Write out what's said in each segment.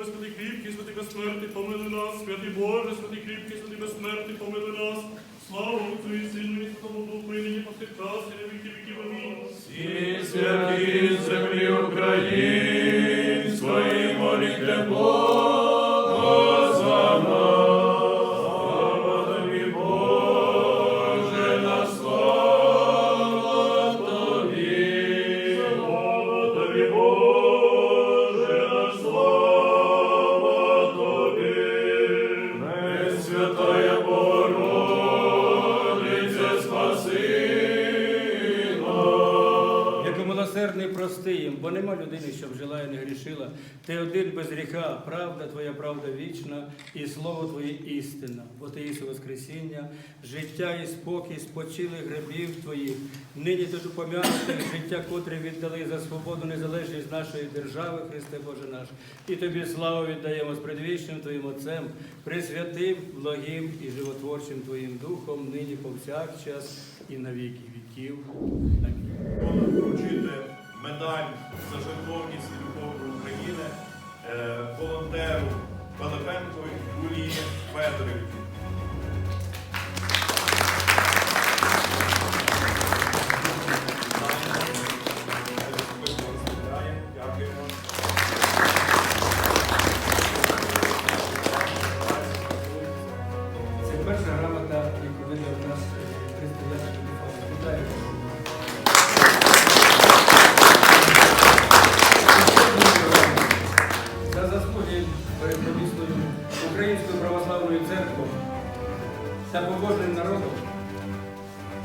Боже, святий кріпкий, святий безсмертний, помили нас, святий Боже, святий кріпкий, святий безсмертний, помили нас. Слава Отцю і Сину, і Святому Духу, і нині повсякчас, і на віки віків. Амінь. Всі святі землі України. Нема людини, щоб жила і не грішила. Ти один без гріха, правда твоя, правда вічна, і слово Твоє істина. Бо ти Ісу Воскресіння, життя і спокій спочилих гребів Твоїх, нині тож упомянути життя, котре віддали за свободу, незалежність нашої держави, Христе Боже наш. І тобі славу віддаємо з предвічним Твоїм Отцем, присвятим, благим і животворчим Твоїм Духом, нині повсякчас і на віки віків. Амінь. Медаль за жертовність і любов до України е, волонтеру Пилипенко Юлії Федорівні. Українською православною церквою та побожним народом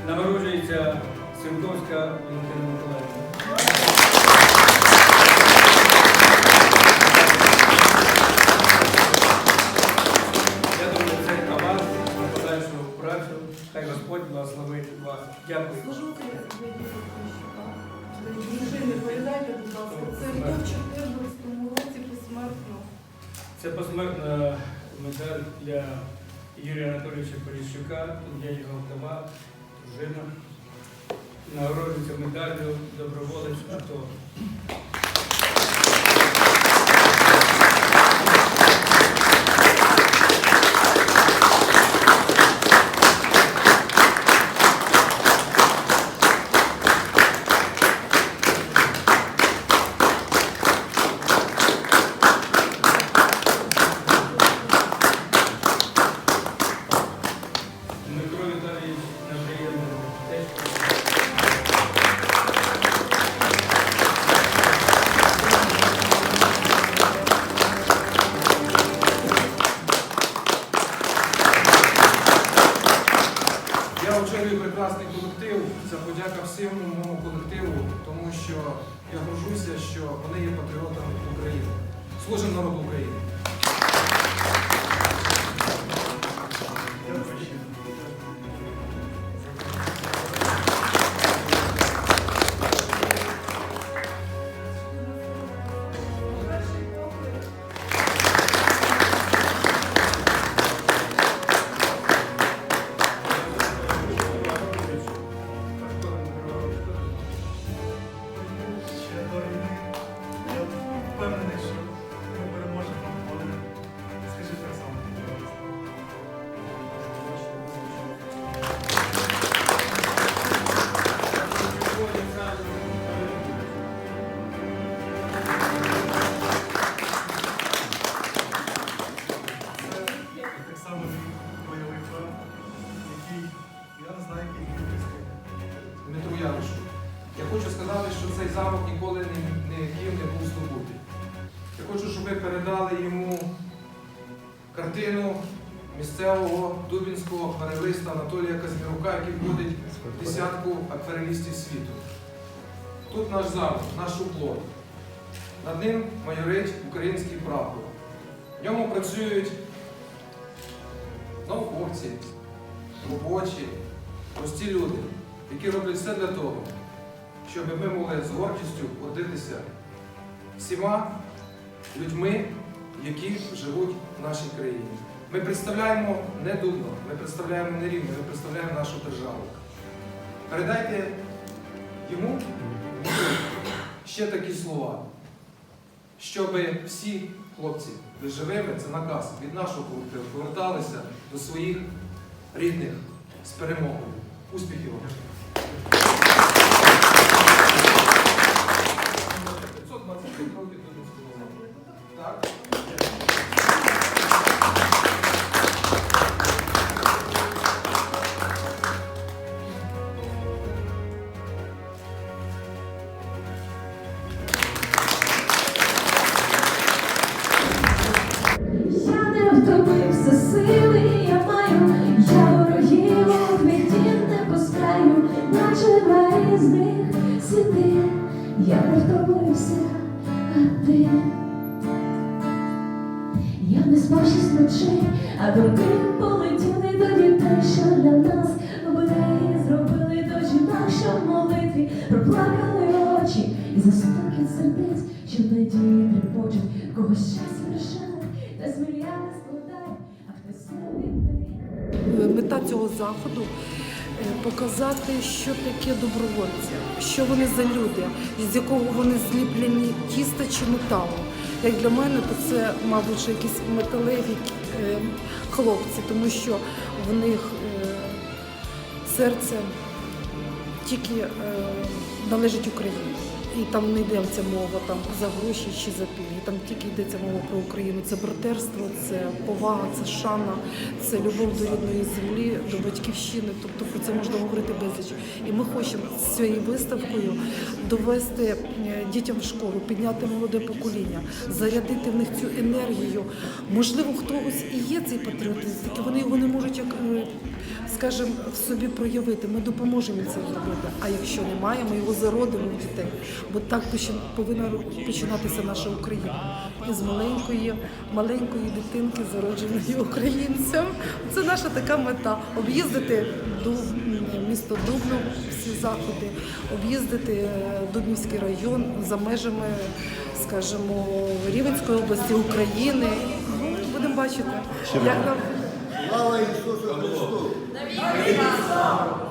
нагороджується Симковська Валентина Миколаївна. Я думаю, це аванс на подальшу працю. Хай Господь благословить вас. Дякую. Служу Дружини, передайте, будь ласка, це в 14 році посмертно. Це посмертна медаль для Юрія Анатолійовича Поліщука, я його вдова, дружина. Нагороджується медаллю доброволець АТО. Прекрасний колектив. Це подяка всім моєму колективу, тому що я горжуся, що вони є патріотами України. Служимо народу України. Ніколи ні, ніким не був здобутий. Я хочу, щоб ви передали йому картину місцевого дубінського акварелиста Анатолія Казмірука, який входить в десятку акварелістів світу. Тут наш замок, наш уклон. Над ним майорить український прапор. В ньому працюють науковці, робочі, прості люди, які роблять все для того, щоб ми могли з гордістю гордитися всіма людьми, які живуть в нашій країні. Ми представляємо не Дубно, ми представляємо не Рівне, ми представляємо нашу державу. Передайте йому ще такі слова, щоб всі хлопці ви живими, це наказ від нашого колективу, поверталися до своїх рідних з перемогою. Успіхів вам! Я втомився, а ти. Я не спав шість ночей, а думки полетіли до дітей, що для нас обереги зробили до жінок, що в молитві проплакали очі і застукіт сердець, що надії трепочуть, когось щастя лишає, та змія не складає, а хтось не віддає. Мета цього заходу показати, що таке добровольці, що вони за люди, з якого вони зліплені тіста чи металу. Як для мене, то це, мабуть, якісь металеві е, хлопці, тому що в них е, серце тільки е, належить Україні. І там не йдеться мова там за гроші чи за пільги. Там тільки йдеться мова про Україну. Це братерство, це повага, це шана, це любов до рідної землі, до батьківщини. Тобто про це можна говорити безліч. І ми хочемо з цією виставкою довести е, дітям в школу, підняти молоде покоління, зарядити в них цю енергію. Можливо, хтось і є цей патріотизм, тільки вони його не можуть як. Скажімо, в собі проявити. Ми допоможемо це зробити. А якщо немає, ми його зародимо в дітей. Бо так почин- повинна починатися наша Україна. Із маленької, маленької дитинки, зародженої українцем. Це наша така мета об'їздити Дуб, місто Дубно, всі заходи, об'їздити е, Дубнівський район за межами, скажімо, Рівенської області, України. Ну, будемо бачити, як нам. Слава Ісусу Христу! Навіть слава!